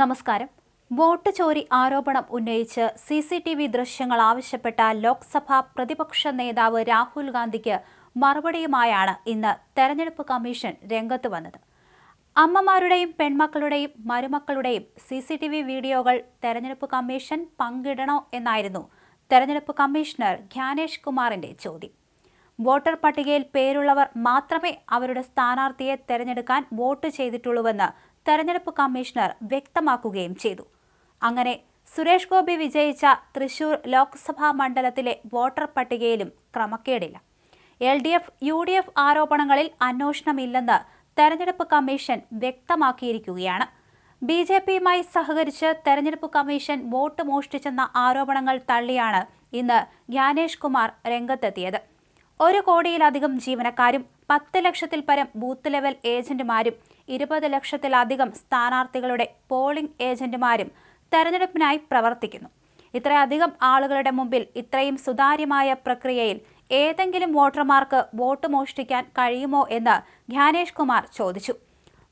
നമസ്കാരം. വോട്ട് ചോരി ആരോപണം ഉന്നയിച്ച് സി സി ടി വി ദൃശ്യങ്ങൾ ആവശ്യപ്പെട്ട ലോക്സഭാ പ്രതിപക്ഷ നേതാവ് രാഹുൽ ഗാന്ധിക്ക് മറുപടിയുമായാണ് ഇന്ന് തെരഞ്ഞെടുപ്പ് കമ്മീഷൻ രംഗത്ത് വന്നത്. അമ്മമാരുടെയും പെൺമക്കളുടെയും മരുമക്കളുടെയും സി സി ടി വി വീഡിയോകൾ തെരഞ്ഞെടുപ്പ് കമ്മീഷൻ പങ്കിടണോ എന്നായിരുന്നു തെരഞ്ഞെടുപ്പ് കമ്മീഷണർ ജ്ഞാനേഷ് കുമാറിന്റെ ചോദ്യം. വോട്ടർ പട്ടികയിൽ പേരുള്ളവർ മാത്രമേ അവരുടെ സ്ഥാനാർത്ഥിയെ തെരഞ്ഞെടുക്കാൻ വോട്ട് ചെയ്തിട്ടുള്ളൂവെന്ന് തെരഞ്ഞെടുപ്പ് കമ്മീഷണർ വ്യക്തമാക്കുകയും ചെയ്തു. അങ്ങനെ സുരേഷ് ഗോപി വിജയിച്ച തൃശൂർ ലോക്സഭാ മണ്ഡലത്തിലെ വോട്ടർ പട്ടികയിലും ക്രമക്കേടില്ല. L D F U D F ആരോപണങ്ങളിൽ അന്വേഷണമില്ലെന്ന് തെരഞ്ഞെടുപ്പ് കമ്മീഷൻ വ്യക്തമാക്കിയിരിക്കുകയാണ്. ബി ജെ പിയുമായി സഹകരിച്ച് തെരഞ്ഞെടുപ്പ് കമ്മീഷൻ വോട്ട് മോഷ്ടിച്ചെന്ന ആരോപണങ്ങൾ തള്ളിയാണ് ഇന്ന് ജ്ഞാനേഷ് കുമാർ രംഗത്തെത്തിയത്. ഒരു കോടിയിലധികം ജീവനക്കാരും പത്ത് ലക്ഷത്തിൽ പരം ബൂത്ത് ലെവൽ ഏജന്റുമാരും ഇരുപത് ലക്ഷത്തിലധികം സ്ഥാനാർത്ഥികളുടെ പോളിംഗ് ഏജന്റുമാരും തെരഞ്ഞെടുപ്പിനായി പ്രവർത്തിക്കുന്നു. ഇത്രയധികം ആളുകളുടെ മുമ്പിൽ ഇത്രയും സുതാര്യമായ പ്രക്രിയയിൽ ഏതെങ്കിലും വോട്ടർമാർക്ക് വോട്ട് മോഷ്ടിക്കാൻ കഴിയുമോ എന്ന് ജ്ഞാനേഷ് കുമാർ ചോദിച്ചു.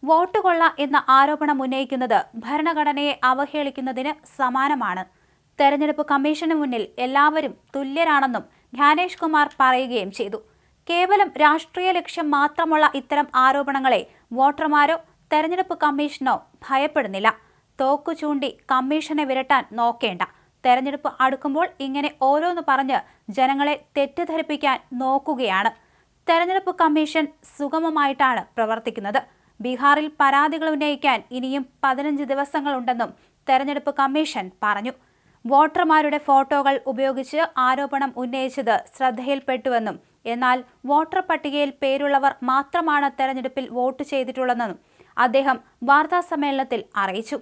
വോട്ട് കൊള്ള എന്ന ആരോപണം ഉന്നയിക്കുന്നത് ഭരണഘടനയെ അവഹേളിക്കുന്നതിന് സമാനമാണ്. തെരഞ്ഞെടുപ്പ് കമ്മീഷന് മുന്നിൽ എല്ലാവരും തുല്യരാണെന്നും ജ്ഞാനേഷ് കുമാർ പറയുകയും ചെയ്തു. കേവലം രാഷ്ട്രീയ ലക്ഷ്യം മാത്രമുള്ള ഇത്തരം ആരോപണങ്ങളെ വോട്ടർമാരോ തെരഞ്ഞെടുപ്പ് കമ്മീഷനോ ഭയപ്പെടുന്നില്ല. തോക്കു ചൂണ്ടി കമ്മീഷനെ വിരട്ടാൻ നോക്കേണ്ട. തെരഞ്ഞെടുപ്പ് അടുക്കുമ്പോൾ ഇങ്ങനെ ഓരോന്ന് പറഞ്ഞ് ജനങ്ങളെ തെറ്റിദ്ധരിപ്പിക്കാൻ നോക്കുകയാണ്. തെരഞ്ഞെടുപ്പ് കമ്മീഷൻ സുഗമമായിട്ടാണ് പ്രവർത്തിക്കുന്നത്. ബീഹാറിൽ പരാതികൾ ഉന്നയിക്കാൻ ഇനിയും പതിനഞ്ച് ദിവസങ്ങളുണ്ടെന്നും തെരഞ്ഞെടുപ്പ് കമ്മീഷൻ പറഞ്ഞു. വോട്ടർമാരുടെ ഫോട്ടോകൾ ഉപയോഗിച്ച് ആരോപണം ഉന്നയിച്ചത് ശ്രദ്ധയിൽപ്പെട്ടുവെന്നും എന്നാൽ വോട്ടർ പട്ടികയിൽ പേരുള്ളവർ മാത്രമാണ് തെരഞ്ഞെടുപ്പിൽ വോട്ട് ചെയ്തിട്ടുള്ളതെന്നും അദ്ദേഹം വാർത്താസമ്മേളനത്തിൽ അറിയിച്ചു.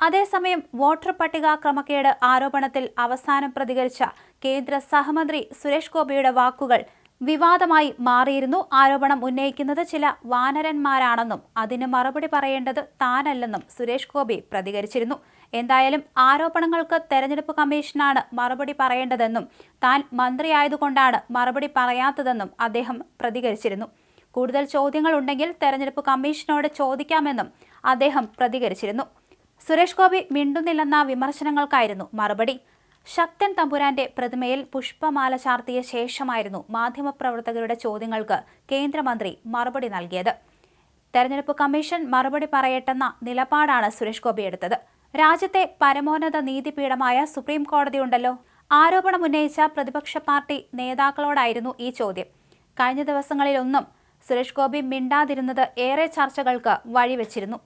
അതേസമയം വോട്ടർ പട്ടിക ക്രമക്കേട് ആരോപണത്തിൽ അവസാനം പ്രതികരിച്ച കേന്ദ്ര സഹമന്ത്രി സുരേഷ് ഗോപിയുടെ വാക്കുകൾ വിവാദമായി മാറിയിരുന്നു. ആരോപണം ഉന്നയിക്കുന്നത് ചില വാനരന്മാരാണെന്നും അതിന് മറുപടി പറയേണ്ടത് താനല്ലെന്നും സുരേഷ് ഗോപി പ്രതികരിച്ചിരുന്നു. എന്തായാലും ആരോപണങ്ങൾക്ക് തെരഞ്ഞെടുപ്പ് കമ്മീഷനാണ് മറുപടി പറയേണ്ടതെന്നും താൻ മന്ത്രിയായതുകൊണ്ടാണ് മറുപടി പറയാത്തതെന്നും അദ്ദേഹം പ്രതികരിച്ചിരുന്നു. കൂടുതൽ ചോദ്യങ്ങൾ ഉണ്ടെങ്കിൽ തെരഞ്ഞെടുപ്പ് കമ്മീഷനോട് ചോദിക്കാമെന്നും അദ്ദേഹം പ്രതികരിച്ചിരുന്നു. സുരേഷ് ഗോപി മിണ്ടുന്നില്ലെന്ന വിമർശനങ്ങൾക്കായിരുന്നു മറുപടി. ശക്തൻ തമ്പുരാന്റെ പ്രതിമയിൽ പുഷ്പമാല ചാർത്തിയ ശേഷമായിരുന്നു മാധ്യമപ്രവർത്തകരുടെ ചോദ്യങ്ങൾക്ക് കേന്ദ്രമന്ത്രി മറുപടി നൽകിയത്. തെരഞ്ഞെടുപ്പ് കമ്മീഷൻ മറുപടി പറയട്ടെന്ന നിലപാടാണ് സുരേഷ് ഗോപി എടുത്തത്. രാജ്യത്തെ പരമോന്നത നീതിപീഠമായ സുപ്രീം കോടതിയുണ്ടല്ലോ ആരോപണം ഉന്നയിച്ച പ്രതിപക്ഷ പാർട്ടി നേതാക്കളോടായിരുന്നു ഈ ചോദ്യം. കഴിഞ്ഞ ദിവസങ്ങളിലൊന്നും സുരേഷ് ഗോപി മിണ്ടാതിരുന്നത് ഏറെ ചർച്ചകൾക്ക് വഴിവെച്ചിരുന്നു.